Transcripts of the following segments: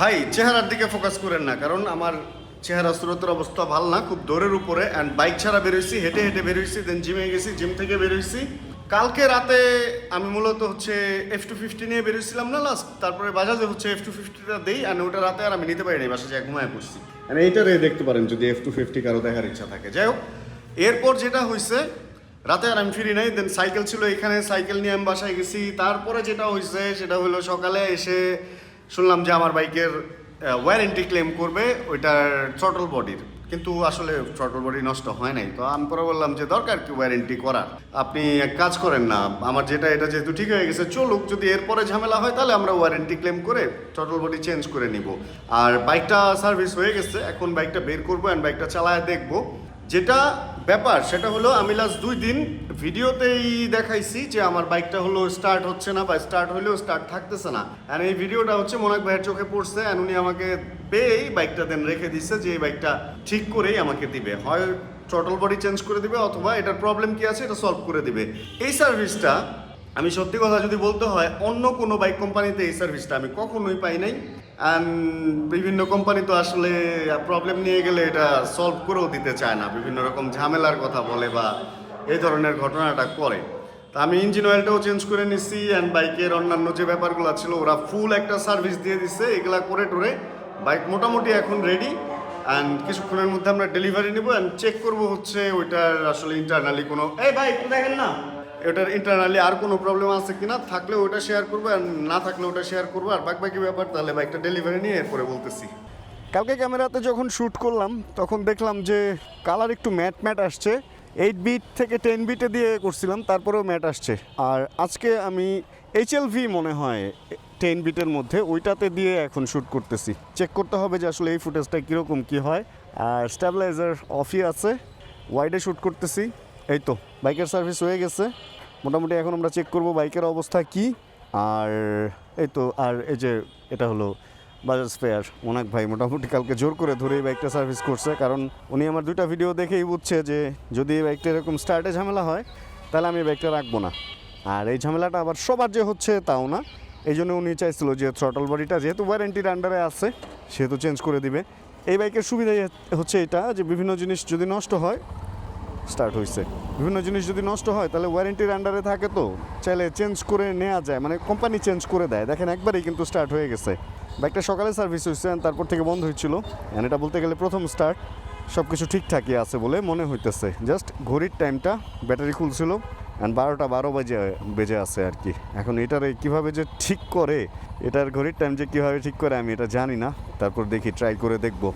ভাই, চেহারার দিকে ফোকাস করেন না, কারণ আমার চেহারা স্রোতের অবস্থা ভালো না, খুব দৌড়ের উপরে অ্যান্ড বাইক ছাড়া বেরোইছি হেঁটে হেঁটে বেরোইছি দেন জিমে গেছি জিম থেকে বেরোইছি কালকে রাতে আমি মূলত হচ্ছে এফ টু ফিফটি নিয়ে বেরোইছিলাম না লাস্ট তারপরে বাজাজে হচ্ছে এফ টু ফিফটিটা দেই আর ওটা রাতে আর আমি নিতে পারি পারিনি বাসা যায় ঘুমায় পড়ছি। আর এইটারে দেখতে পারেন, যদি এফ টু ফিফটি কারও দেখার ইচ্ছা থাকে। যাই হোক, এরপর যেটা হয়েছে রাতে আর আমি ফিরি নাই দেন সাইকেল ছিল এখানে সাইকেল নিয়ে আমি বাসায় গেছি, তারপরে যেটা হয়েছে সেটা হলো সকালে এসে শুনলাম যে আমার বাইকের ওয়ারেন্টি ক্লেম করবে, ওইটার চটল বডির কিন্তু আসলে চটল বডি নষ্ট হয় নাই। তো আমি পরে বললাম যে দরকার কি ওয়ারেন্টি করার? আপনি এক কাজ করেন না, আমার যেটা, এটা যেহেতু ঠিক হয়ে গেছে, চলুক, যদি এরপরে ঝামেলা হয়, তাহলে আমরা ওয়ারেন্টি ক্লেম করে চটল বডি চেঞ্জ করে নিব। আর বাইকটা সার্ভিস হয়ে গেছে, এখন বাইকটা বের করব অ্যান্ড বাইকটা চালায় দেখব। যেটা ব্যাপার, সেটা হলো আমি লাস্ট দুই দিন ভিডিওতেই দেখাইছি যে আমার বাইকটা হলো স্টার্ট হচ্ছে না বা স্টার্ট হলেও স্টার্ট থাকতেছে না। আর এই ভিডিওটা হচ্ছে মোনাক ভাইয়ের চোখে পড়ছে আর উনি আমাকে পেয়েই বাইকটা দেন রেখে দিচ্ছে যে এই বাইকটা ঠিক করেই আমাকে দিবে। হয় চটল বডি চেঞ্জ করে দিবে অথবা এটার প্রবলেম কি আছে, এটা সলভ করে দিবে। এই সার্ভিসটা আমি সত্যি কথা যদি বলতে হয়, অন্য কোনো বাইক কোম্পানিতে এই সার্ভিসটা আমি কখনোই পাই নাই। বিভিন্ন কোম্পানি তো আসলে প্রবলেম নিয়ে গেলে এটা সলভ করেও দিতে চায় না। বিভিন্ন রকম ঝামেলার কথা বলে বা এই ধরনের ঘটনাটা করে। তা আমি ইঞ্জিন অয়েলটাও চেঞ্জ করে নিচ্ছি অ্যান্ড বাইকের অন্যান্য যে ব্যাপারগুলো ছিল, ওরা ফুল একটা সার্ভিস দিয়ে দিচ্ছে এগুলা করে টোরে বাইক মোটামুটি এখন রেডি অ্যান্ড কিছুক্ষণের মধ্যে আমরা ডেলিভারি নেব অ্যান্ড চেক করব হচ্ছে ওইটার আসলে ইন্টারনালি কোনো এই ভাই দেখেন না। ওটার ইন্টারনালি আর কোনো প্রবলেম আছে কি না থাকলে ওটা শেয়ার করব আর না থাকলে ওটা শেয়ার করব। আর বাকি ব্যাপার, তাহলে বাইকটা ডেলিভারি নিয়ে এরপরে বলতেছি। কালকে ক্যামেরাতে যখন শ্যুট করলাম, তখন দেখলাম যে কালার একটু ম্যাট ম্যাট আসছে। এইট বিট থেকে টেন বিটে দিয়ে করছিলাম, তারপরেও ম্যাট আসছে। আর আজকে আমি এইচএলভি মনে হয় টেন বিটের মধ্যে, ওইটাতে দিয়ে এখন শ্যুট করতেছি। চেক করতে হবে যে আসলে এই ফুটেজটা কীরকম, কী হয়। আর স্ট্যাবিলাইজার অফই আছে ওয়াইডে শ্যুট করতেছি। এই তো, বাইকের সার্ভিস হয়ে গেছে। মোটামুটি এখন আমরা চেক করব বাইকের অবস্থা কি। আর এই তো, আর এই যে এটা হলো বাজাজ স্পেয়ার মোনাক ভাই মোটামুটি কালকে জোর করে ধরে এই বাইকটা সার্ভিস করছে, কারণ উনি আমার দুইটা ভিডিও দেখেই বুঝছে যে যদি এই বাইকটা এরকম স্টার্টে ঝামেলা হয়, তাহলে আমি এই বাইকটা রাখব না। আর এই ঝামেলাটা আবার সবার যে হচ্ছে তাও না। এই জন্য উনি চাইছিল যে থ্রটল বডিটা যেহেতু ওয়ারেন্টির আন্ডারে আছে, সেহেতু চেঞ্জ করে দিবে। এই বাইকের সুবিধাই হচ্ছে এটা যে বিভিন্ন জিনিস যদি নষ্ট হয় স্টার্ট হয়েছে বিভিন্ন জিনিস যদি নষ্ট হয়, তাহলে ওয়ারেন্টির আন্ডারে থাকে তো। চাইলে চেঞ্জ করে নেওয়া যায় মানে কোম্পানি চেঞ্জ করে দেয়। দেখেন, একবারেই কিন্তু স্টার্ট হয়ে গেছে। বাইকটা সকালে সার্ভিস হয়েছে তারপর থেকে বন্ধ হয়েছিল and এটা বলতে গেলে প্রথম স্টার্ট সব কিছু ঠিকঠাকই আছে বলে মনে হইতেছে। জাস্ট ঘড়ির টাইমটা ব্যাটারি খুলছিল অ্যান্ড বারোটা বারো বাজে, বেজে আছে আর কি। এখন এটার কীভাবে যে ঠিক করে, এটার ঘড়ির টাইম যে কীভাবে ঠিক করে, আমি এটা জানি না। তারপর দেখি ট্রাই করে দেখব।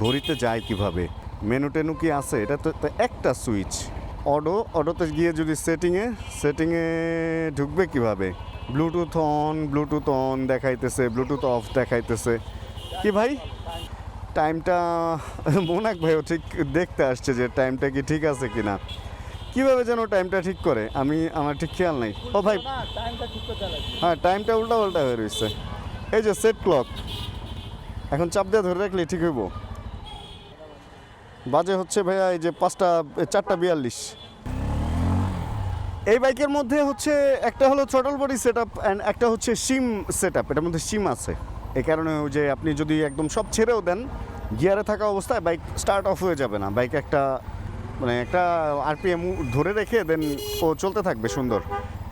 ঘড়িতে যায় কীভাবে? মেনু টেনু কি আছে? এটা তো একটা সুইচ। অডো, অডোতে গিয়ে যদি সেটিংয়ে সেটিংয়ে ঢুকবে কীভাবে? ব্লুটুথ অন ব্লুটুথ অন দেখাইতেছে ব্লুটুথ অফ দেখাইতেছে। কি ভাই? টাইমটা মোনাক ভাইও ঠিক দেখতে আসছে যে টাইমটা কি ঠিক আছে কি না কীভাবে যেন টাইমটা ঠিক করে? আমি, আমার ঠিক খেয়াল নাই। ও ভাই। হ্যাঁ টাইমটা উল্টা উল্টা হয়ে রয়েছে এই যে সেট ক্লক এখন চাপ দিয়ে ধরে রাখলে ঠিক হইব। বাজে হচ্ছে ভাইয়া এই যে পাঁচটা চারটা বিয়াল্লিশ। এই বাইকের মধ্যে হচ্ছে একটা হলো throttle body set up and একটা হচ্ছে সিম সেট আপ এটার মধ্যে সিম আছে। এই কারণে ওই যে আপনি যদি একদম সব ছেড়েও দেন, গিয়ারে থাকা অবস্থায় বাইক স্টার্ট অফ হয়ে যাবে না। বাইক একটা মানে একটা আরপিএম ধরে রেখে দেন ও চলতে থাকবে সুন্দর।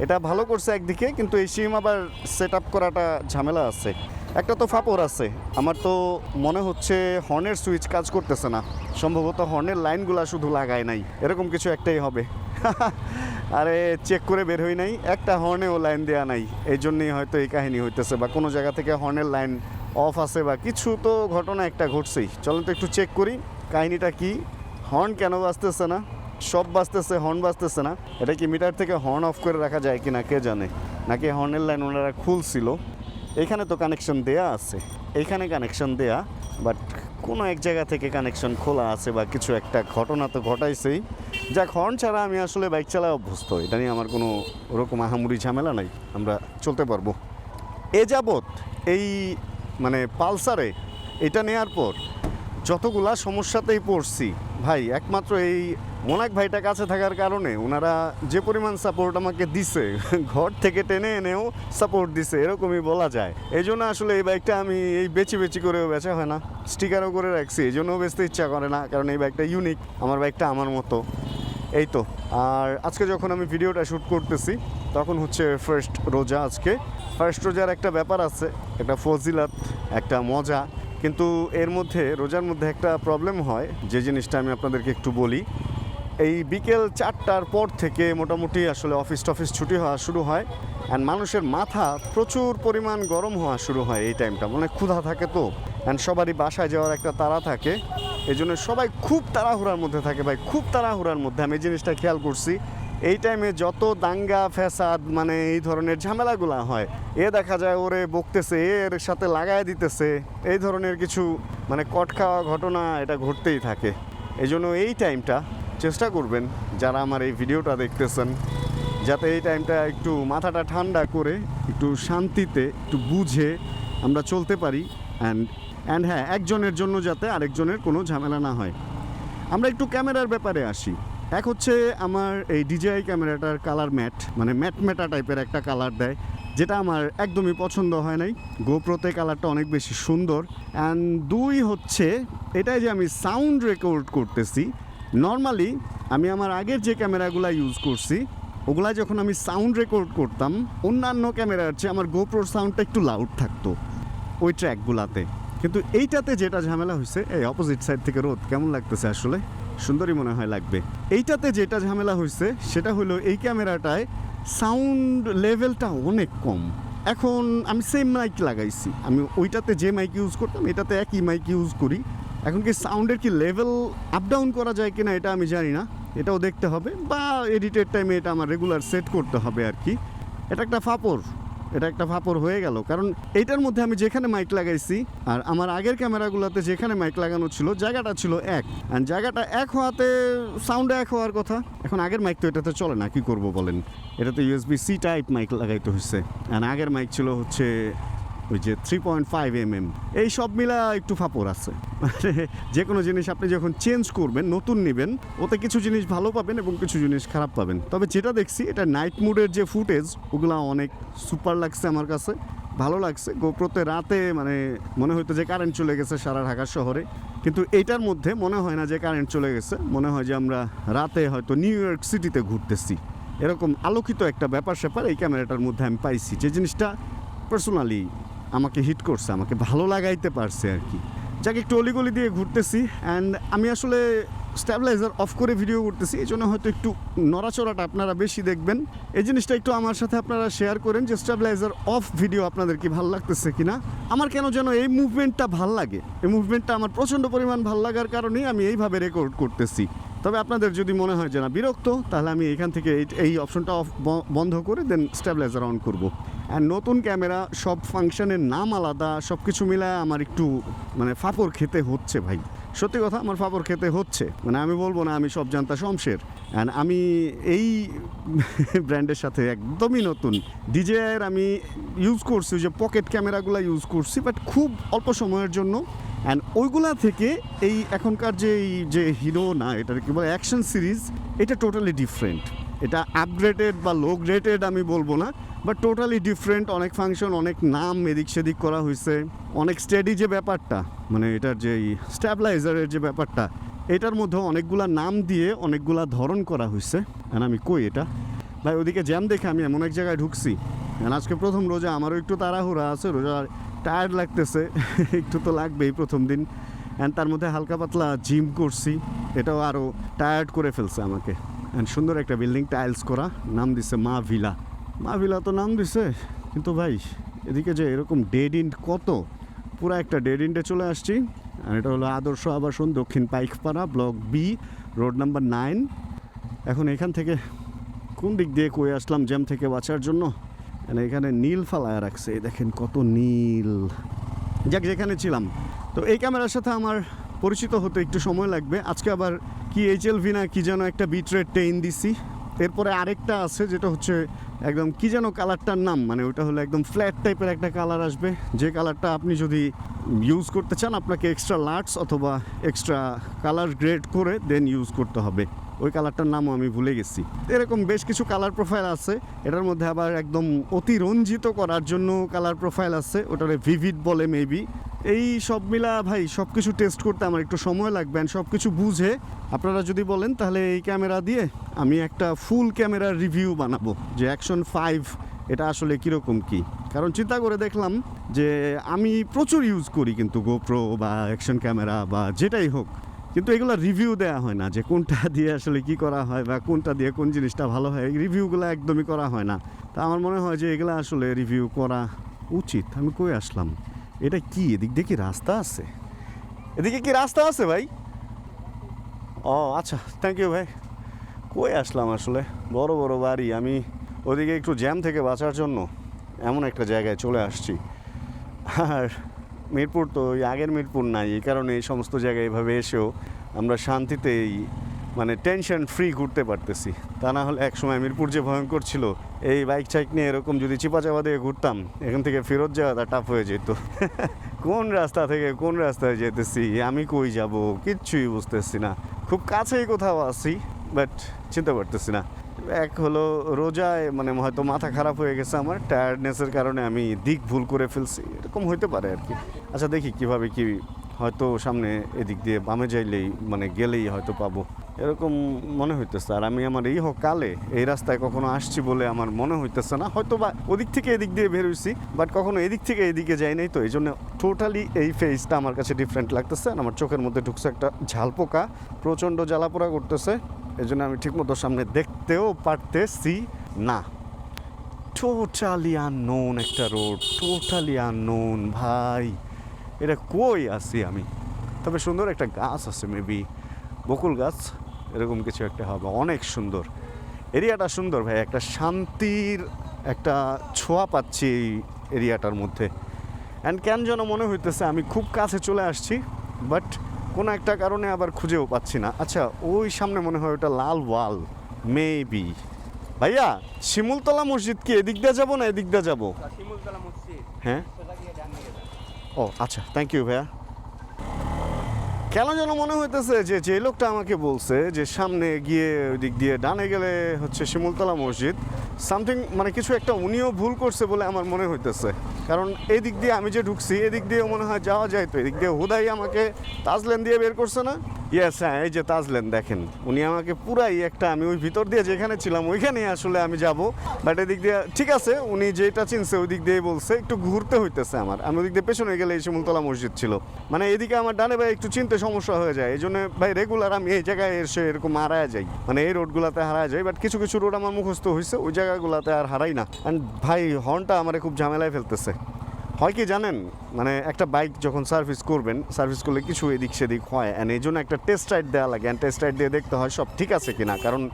এটা ভালো করছে একদিকে, কিন্তু এই সিম আবার সেট আপ করাটা ঝামেলা আছে। একটা তো ফাপড় আছে। আমার তো মনে হচ্ছে হর্নের সুইচ কাজ করতেছে না। সম্ভবত হর্নের লাইনগুলা শুধু লাগায় নাই। এরকম কিছু একটাই হবে। আরে চেক করে বের হই নাই। একটা হর্নেও লাইন দেওয়া নাই। এই জন্যই হয়তো এই কাহিনী হইতেছে বা কোনো জায়গা থেকে হর্নের লাইন অফ আছে বা কিছু তো ঘটনা একটা ঘটছেই। চলেন তো একটু চেক করি, কাহিনীটা কি? হর্ন কেন বাজতেছে না? সব বাজতেছে হর্ন বাজতেছে না? এটা কি মিটার থেকে হর্ন অফ করে রাখা যায় কি না কে জানে? নাকি হর্নের লাইন ওনারা খুলছিল? এখানে তো কানেকশন দেয়া আছে। এইখানে কানেকশন দেয়া বাট কোনো এক জায়গা থেকে কানেকশন খোলা আছে বা কিছু একটা ঘটনা তো ঘটাইছেই। যাক হর্ন ছাড়া আমি আসলে বাইক চালায় অভ্যস্ত। এটা নিয়ে আমার কোনো ওরকম আহামুরি ঝামেলা নাই। আমরা চলতে পারব। এ যাবৎ এই মানে পালসারে এটা নেয়ার পর যতগুলা সমস্যাতেই পড়ছি, ভাই, একমাত্র এই মোনাক ভাইটা কাছে থাকার কারণে ওনারা যে পরিমাণ সাপোর্ট আমাকে দিছে, ঘর থেকে টেনে এনেও সাপোর্ট দিছে, এরকমই বলা যায়। এই জন্য আসলে এই বাইকটা আমি এই বেচি বেচি করেও বেচা হয় না। স্টিকারও করে রাখছি, এই জন্যও বেচতে ইচ্ছা করে না, কারণ এই বাইকটা ইউনিক আমার বাইকটা আমার মতো। এই তো, আর আজকে যখন আমি ভিডিওটা শ্যুট করতেছি, তখন হচ্ছে ফার্স্ট রোজা আজকে। ফার্স্ট রোজার একটা ব্যাপার আছে, একটা ফজিলাত, একটা মজা। কিন্তু এর মধ্যে, রোজার মধ্যে একটা প্রবলেম হয়, যে জিনিসটা আমি আপনাদেরকে একটু বলি। এই বিকেল চারটার পর থেকে মোটামুটি আসলে অফিস টফিস ছুটি হওয়া শুরু হয়। অ্যান্ড মানুষের মাথা প্রচুর পরিমাণ গরম হওয়া শুরু হয় এই টাইমটা মানে ক্ষুধা থাকে তো। অ্যান্ড সবারই বাসায় যাওয়ার একটা তাড়া থাকে। এই জন্য সবাই খুব তাড়াহুড়ার মধ্যে থাকে ভাই, খুব তাড়াহুড়ার মধ্যে। আমি এই জিনিসটা খেয়াল করছি। এই টাইমে যত দাঙ্গা, ফ্যাসাদ মানে এই ধরনের ঝামেলাগুলা হয়, এ দেখা যায় ওরে বকতেছে এর সাথে লাগায় দিতেছে, এই ধরনের কিছু মানে কট খাওয়া ঘটনা এটা ঘটতেই থাকে। এই জন্য এই টাইমটা চেষ্টা করবেন যারা আমার এই ভিডিওটা দেখতেছেন, যাতে এই টাইমটা একটু মাথাটা ঠান্ডা করে, একটু শান্তিতে, একটু বুঝে আমরা চলতে পারি অ্যান্ড অ্যান্ড হ্যাঁ একজনের জন্য যাতে আরেকজনের কোনো ঝামেলা না হয়। আমরা একটু ক্যামেরার ব্যাপারে আসি। এক হচ্ছে আমার এই ডিজিআই ক্যামেরাটার কালার ম্যাট মানে ম্যাট ম্যাটা টাইপের একটা কালার দেয়, যেটা আমার একদমই পছন্দ হয় নাই। গোপ্রোতে কালারটা অনেক বেশি সুন্দর। অ্যান্ড দুই হচ্ছে, এটাই যে আমি সাউন্ড রেকর্ড করতেছি নর্মালি আমি আমার আগের যে ক্যামেরাগুলো ইউজ করছি, ওগুলা যখন আমি সাউন্ড রেকর্ড করতাম, অন্যান্য ক্যামেরার চেয়ে আমার গোপ্রোর সাউন্ডটা একটু লাউড থাকতো ওই ট্র্যাকগুলাতে কিন্তু এইটাতে যেটা ঝামেলা হয়েছে এই অপোজিট সাইড থেকে রোদ, কেমন লাগতেছে আসলে? সুন্দরই মনে হয় লাগবে। এইটাতে যেটা ঝামেলা হয়েছে সেটা হলো এই ক্যামেরাটায় সাউন্ড লেভেলটা অনেক কম। এখন আমি সেম মাইক লাগাইছি। আমি ওইটাতে যে মাইক ইউজ করতাম, এটাতে একই মাইক ইউজ করি। এখন কি সাউন্ডের কি লেভেল আপ ডাউন করা যায় কিনা এটা আমি জানি না। এটাও দেখতে হবে বা এডিটের টাইমে এটা আমার রেগুলার সেট করতে হবে আর কি। এটা একটা ফাপড়। এটা একটা ফাপড় হয়ে গেল। কারণ এইটার মধ্যে আমি যেখানে মাইক লাগাইছি আর আমার আগের ক্যামেরাগুলোতে যেখানে মাইক লাগানো ছিল, জায়গাটা ছিল এক। অ্যান্ড জায়গাটা এক হওয়াতে সাউন্ড এক হওয়ার কথা। এখন আগের মাইক তো এটাতে চলে না, কি করব বলেন? এটাতে ইউএসবি সি টাইপ মাইক লাগাইতে হচ্ছে অ্যান্ড আগের মাইক ছিল হচ্ছে ওই যে three point five M M এই সব মিলা একটু ফাপড় আছে। মানে যে কোনো জিনিস আপনি যখন চেঞ্জ করবেন, নতুন নেবেন, ওতে কিছু জিনিস ভালো পাবেন এবং কিছু জিনিস খারাপ পাবেন। তবে যেটা দেখছি, এটা নাইট মুডের যে ফুটেজ ওগুলা অনেক সুপার লাগছে আমার কাছে, ভালো লাগছে। গোপ্রোতে রাতে মানে মনে হইতো যে কারেন্ট চলে গেছে সারা ঢাকা শহরে। কিন্তু এইটার মধ্যে মনে হয় না যে কারেন্ট চলে গেছে, মনে হয় যে আমরা রাতে হয়তো নিউ ইয়র্ক সিটিতে ঘুরতেছি। এরকম আলোকিত একটা ব্যাপার স্যাপার এই ক্যামেরাটার মধ্যে আমি পাইছি। যে জিনিসটা পার্সোনালি আমাকে হিট করছে, আমাকে ভালো লাগাইতে পারছে আর কি। যাকে, একটু অলিগলি দিয়ে ঘুরতেছি অ্যান্ড আমি আসলে স্ট্যাবিলাইজার অফ করে ভিডিও করতেছি এই জন্য হয়তো একটু নড়াচড়াটা আপনারা বেশি দেখবেন। এই জিনিসটা একটু আমার সাথে আপনারা শেয়ার করেন যে স্ট্যাবিলাইজার অফ ভিডিও আপনাদের কি ভালো লাগতেছে কিনা। আমার কেন যেন এই মুভমেন্টটা ভালো লাগে। এই মুভমেন্টটা আমার প্রচণ্ড পরিমাণ ভালো লাগার কারণেই আমি এইভাবে রেকর্ড করতেছি। তবে আপনাদের যদি মনে হয় যে না, বিরক্ত, তাহলে আমি এখান থেকে এই অপশনটা অফ বন্ধ করে দেন স্ট্যাবিলাইজার অন করব। নতুন ক্যামেরা, সব ফাংশনের নাম আলাদা সব কিছু মিলায় আমার একটু মানে ফাপড় খেতে হচ্ছে ভাই। সত্যি কথা, আমার ফাপড় খেতে হচ্ছে। মানে আমি বলব না, আমি সব জানতা শমশের। অ্যান্ড আমি এই ব্র্যান্ডের সাথে একদমই নতুন। ডিজেআর আমি ইউজ করছি যে পকেট ক্যামেরাগুলো ইউজ করছি বাট খুব অল্প সময়ের জন্য। অ্যান্ড ওইগুলা থেকে এই এখনকার যে এই যে হিরো না, এটার কি বলে অ্যাকশন সিরিজ এটা টোটালি ডিফারেন্ট এটা আপগ্রেডেড বা লো গ্রেডেড আমি বলব না বাট টোটালি ডিফারেন্ট অনেক ফাংশন অনেক নাম এদিক সেদিক করা হয়েছে অনেক স্টেডি যে ব্যাপারটা মানে এটার যে স্ট্যাবিলাইজারের যে ব্যাপারটা, এটার মধ্যে অনেকগুলা নাম দিয়ে অনেকগুলা ধরন করা হয়েছে আর আমি কই এটা? ভাই, ওদিকে জ্যাম দেখে আমি এমন এক জায়গায় ঢুকছি। আর আজকে প্রথম রোজা, আমারও একটু তাড়াহুড়া আছে, রোজা টায়ার্ড লাগতেছে, একটু তো লাগবেই প্রথম দিন। অ্যান্ড তার মধ্যে হালকা পাতলা জিম করছি, এটাও আরও টায়ার্ড করে ফেলছে আমাকে। অ্যান্ড সুন্দর একটা বিল্ডিং টাইলস করা, নাম দিছে মা ভিলা। মা ভিলা তো নাম দিছে, কিন্তু ভাই, এদিকে যে এরকম ডেড ইন্ড কত, পুরো একটা ডেড ইন্ডে চলে আসছি। আর এটা হলো আদর্শ আবাসন Dakshin Paikpara block B road number nine এখন এখান থেকে কোন দিক দিয়ে কয়ে আসলাম, জ্যাম থেকে বাঁচার জন্য? এখানে নীল ফালায় রাখছে দেখেন কত নীল। যাক, যেখানে ছিলাম। তো এই ক্যামেরার সাথে আমার পরিচিত হতে একটু সময় লাগবে। আজকে আবার কি এইচএলভি না কি যেন একটা বিট রেট টেইন দিছি। এরপরে আরেকটা আছে যেটা হচ্ছে একদম কি যেন কালারটার নাম মানে ওটা হলো একদম ফ্ল্যাট টাইপের একটা কালার আসবে। যে কালারটা আপনি যদি ইউজ করতে চান, আপনাকে এক্সট্রা লার্টস অথবা এক্সট্রা কালার গ্রেড করে দেন ইউজ করতে হবে। ওই কালারটার নামও আমি ভুলে গেছি। এরকম বেশ কিছু কালার প্রোফাইল আছে। এটার মধ্যে আবার একদম অতিরঞ্জিত করার জন্য কালার প্রোফাইল আছে। ওটারে ভিভিড বলে মেবি এই সব মিলা ভাই সব কিছু টেস্ট করতে আমার একটু সময় লাগবে সব কিছু বুঝে আপনারা যদি বলেন তাহলে এই ক্যামেরা দিয়ে আমি একটা ফুল ক্যামেরার রিভিউ বানাবো যে অ্যাকশন ফাইভ এটা আসলে কীরকম কি? কারণ চিন্তা করে দেখলাম যে আমি প্রচুর ইউজ করি কিন্তু গোপ্রো বা অ্যাকশন ক্যামেরা বা যেটাই হোক। কিন্তু এগুলো রিভিউ দেওয়া হয় না যে কোনটা দিয়ে আসলে কি করা হয় বা কোনটা দিয়ে কোন জিনিসটা ভালো হয়, এই রিভিউগুলো একদমই করা হয় না। তা আমার মনে হয় যে এগুলো আসলে রিভিউ করা উচিত। আমি কই আসলাম? এটা কি? এদিক দিয়ে কি রাস্তা আছে? এদিকে কি রাস্তা আছে ভাই? ও আচ্ছা থ্যাংক ইউ ভাই। কই আসলাম আসলে? বড় বড় বাড়ি। আমি ওদিকে একটু জ্যাম থেকে বাঁচার জন্য এমন একটা জায়গায় চলে আসছি। আর মিরপুর তো ওই আগের মিরপুর নাই, এই কারণে এই সমস্ত জায়গায় এভাবে এসেও আমরা শান্তিতেই মানে টেনশন ফ্রি ঘুরতে পারতেছি। তা না হলে একসময় মিরপুর যে ভয়ঙ্কর ছিল, এই বাইক চাইক নিয়ে এরকম যদি চিপা চাপা দিয়ে ঘুরতাম, এখান থেকে ফেরত যাওয়াটা টাফ হয়ে যেত। কোন রাস্তা থেকে কোন রাস্তায় যেতেছি, আমি কই যাব, কিচ্ছুই বুঝতেছি না। খুব কাছেই কোথাও আছি বাট চিন্তা করতেছি না। এক হলো রোজায় মানে হয়তো মাথা খারাপ হয়ে গেছে আমার টায়ার্ডনেসের কারণে আমি দিক ভুল করে ফেলছি, এরকম হইতে পারে আর কি। আচ্ছা দেখি কীভাবে কি হয়তো সামনে এদিক দিয়ে বামে যাইলেই মানে গেলেই হয়তো পাবো। এরকম মনে হইতেছে। আর আমি আমার এই হোক কালে এই রাস্তায় কখনো আসছি বলে আমার মনে হইতেছে না। হয়তো বা ওদিক থেকে এদিক দিয়ে বের হইছি বাট কখনো এদিক থেকে এদিকে যাই নাই তো। এই জন্য টোটালি এই ফেসটা আমার কাছে ডিফারেন্ট লাগতেছে আর আমার চোখের মধ্যে ঢুকছে একটা ঝালপোকা প্রচণ্ড জ্বালাপোড়া করতেছে। এই জন্য আমি ঠিকমতো সামনে দেখতেও পারতেছি না। টোটালি আননোন একটা রোড টোটালি আননোন ভাই। এটা কই আছি আমি? তবে সুন্দর একটা গাছ আছে মেবি বকুল গাছ এরকম কিছু একটা হবে অনেক সুন্দর। এরিয়াটা সুন্দর ভাই একটা শান্তির একটা ছোঁয়া পাচ্ছি এই এরিয়াটার মধ্যে। অ্যান্ড কেন যেন মনে হইতেছে আমি খুব কাছে চলে আসছি বাট কোনো একটা কারণে আবার খুঁজেও পাচ্ছি না। আচ্ছা ওই সামনে মনে হয় ওটা লাল ওয়াল মেবি ভাইয়া শিমুলতলা মসজিদ কি এদিক দিয়ে যাব না এদিক দিয়ে যাব? হ্যাঁ সোজা গিয়ে ডান দিকে যাও। ও আচ্ছা থ্যাংক ইউ ভাইয়া। কেন যেন মনে হইতেছে যে যে লোকটা আমাকে বলছে যে, সামনে গিয়ে ওই দিক দিয়ে ডানে গেলে হচ্ছে শিমুলতলা মসজিদ সামথিং মানে কিছু একটা উনিও ভুল করছে বলে আমার মনে হইতেছে। কারণ এই দিক দিয়ে আমি যে ঢুকছি, এদিক দিয়ে মনে হয় যাওয়া যায় তো এদিক দিয়ে হুদাই আমাকে তাজলেন দিয়ে বের করছে না। ইয়েস হ্যাঁ এই যে তাজলেন, দেখেন, উনি আমাকে পুরাই একটা, আমি ওই ভিতর দিয়ে যেখানে ছিলাম, ওইখানেই আসলে আমি যাব। বাট এদিক দিয়ে, ঠিক আছে, উনি যেটা চিনছে ওই দিক দিয়ে বলছে, একটু ঘুরতে হইতেছে আমার। আমি ওদিক দিয়ে পেছনে গেলে এই শিমুলতলা মসজিদ ছিল। মানে এদিকে আমার ডানে ভাই একটু চিনতে সমস্যা হয়ে যায়, এই জন্য ভাই রেগুলার আমি এই জায়গায় এসে এরকম হারায় যাই। মানে এই রোডগুলোতে হারায় যাই বাট কিছু কিছু রোড আমার মুখস্থ হয়েছে ওই জায়গাগুলোতে আর হারাই না। অ্যান্ড ভাই, হর্নটা আমার খুব ঝামেলায় ফেলতেছে। হয় কি জানেন? মানে একটা বাইক যখন সার্ভিস করবেন সার্ভিস করলে কিছু এদিক সেদিক হয় অ্যান্ড এই জন্য একটা টেস্ট রাইড দেওয়া লাগে অ্যান্ড টেস্ট রাইড দিয়ে দেখতে হয় সব ঠিক আছে কিনা। কারণ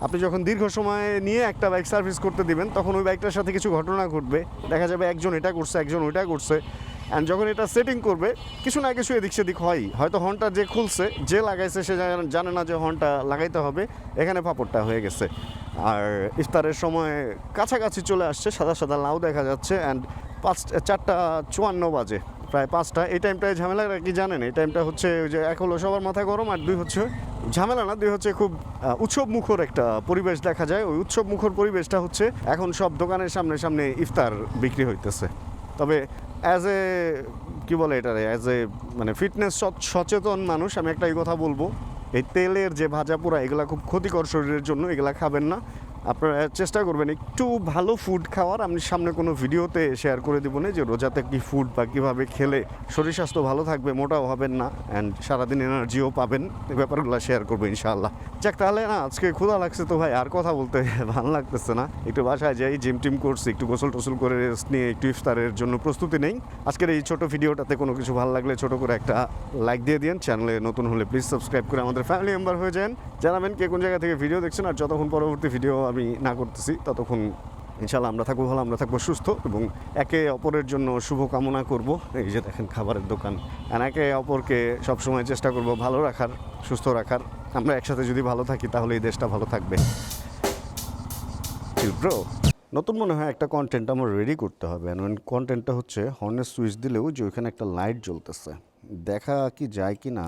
আপনি যখন দীর্ঘ সময় নিয়ে একটা বাইক সার্ভিস করতে দিবেন, তখন ওই বাইকটার সাথে কিছু ঘটনা ঘটবে। দেখা যাবে একজন এটা করছে, একজন ওইটা করছে অ্যান্ড যখন এটা সেটিং করবে, কিছু না কিছু এদিক সেদিক হয় হয়তো হর্নটা যে খুলছে, যে লাগাইছে, সে জানে- না যে হর্নটা লাগাইতে হবে, এখানে পাপড়টা হয়ে গেছে। আর ইফতারের সময় কাছাকাছি চলে আসছে, সাদা সাদা লাউ দেখা যাচ্ছে অ্যান্ড পাঁচ চারটা, চুয়ান্ন বাজে, প্রায় পাঁচটা। এই টাইমটায় ঝামেলা, কি জানেন? এই টাইমটা হচ্ছে ওই যে এক হলো সবার মাথা গরম আর দুই হচ্ছে ঝামেলা না, দুই হচ্ছে খুব উৎসব মুখর একটা পরিবেশ দেখা যায়। ওই উৎসব মুখর পরিবেশটা হচ্ছে এখন সব দোকানের সামনে সামনে ইফতার বিক্রি হইতেছে। তবে অ্যাজ এ কি বলে এটারে অ্যাজ এ মানে ফিটনেস সচেতন মানুষ, আমি একটাই কথা বলব, এই তেলের যে ভাজা পোড়া, এগুলা খুব ক্ষতিকর শরীরের জন্য, এগুলা খাবেন না। আপনারা চেষ্টা করবেন একটু ভালো ফুড খাওয়ার। আমি সামনে কোনো ভিডিওতে শেয়ার করে দেবো না যে রোজাতে কি ফুড বা কীভাবে খেলে শরীর স্বাস্থ্য ভালো থাকবে মোটাও হবেন না। অ্যান্ড সারাদিন এনার্জিও পাবেন। এই ব্যাপারগুলো শেয়ার করব ইনশাআল্লাহ। যাক তাহলে না, আজকে ক্ষুধা লাগছে তো ভাই, আর কথা বলতে ভালো লাগতেছে না। একটু বাসায় যাই জিম টিম করছি, একটু গোসল টোসল করে রেস্ট নিয়ে একটু ইফতারের জন্য প্রস্তুতি নেই। আজকের এই ছোট ভিডিওটাতে কোনো কিছু ভালো লাগলে ছোট করে একটা লাইক দিয়ে দিন চ্যানেলে নতুন হলে প্লিজ সাবস্ক্রাইব করে আমাদের ফ্যামিলি মেম্বার হয়ে যান। জানাবেন কে কোন জায়গা থেকে ভিডিও দেখছেন, আর যতক্ষণ পরবর্তী ভিডিও আমি না করতেছি, ততক্ষণ ইনশাল্লাহ আমরা থাকব ভালো, আমরা থাকব সুস্থ এবং একে অপরের জন্য শুভ কামনা করব। এই যে দেখেন খাবারের দোকান। আর একে অপরকে সবসময় চেষ্টা করব ভালো রাখার, সুস্থ রাখার। আমরা একসাথে যদি ভালো থাকি, তাহলে এই দেশটা ভালো থাকবে। ব্রো নতুন মনে হয় একটা কন্টেন্ট আমার রেডি করতে হবে। কন্টেন্টটা হচ্ছে হর্নের সুইচ দিলেও যে ওইখানে একটা লাইট জ্বলতেছে। দেখা কি যায় কি না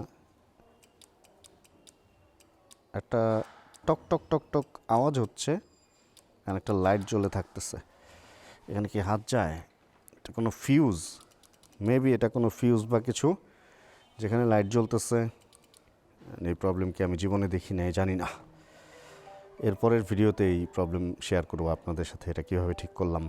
একটা টক টক টক টক আওয়াজ হচ্ছে। এখানে একটা লাইট জ্বলে থাকতেছে। এখানে কি হাত যায়? এটা কোনো ফিউজ মেবি এটা কোনো ফিউজ বা কিছু যেখানে লাইট জ্বলতেছে। এই প্রবলেম কি আমি জীবনে দেখি নাই, জানি না। এরপরের ভিডিওতে এই প্রবলেম শেয়ার করব আপনাদের সাথে, এটা কীভাবে ঠিক করলাম।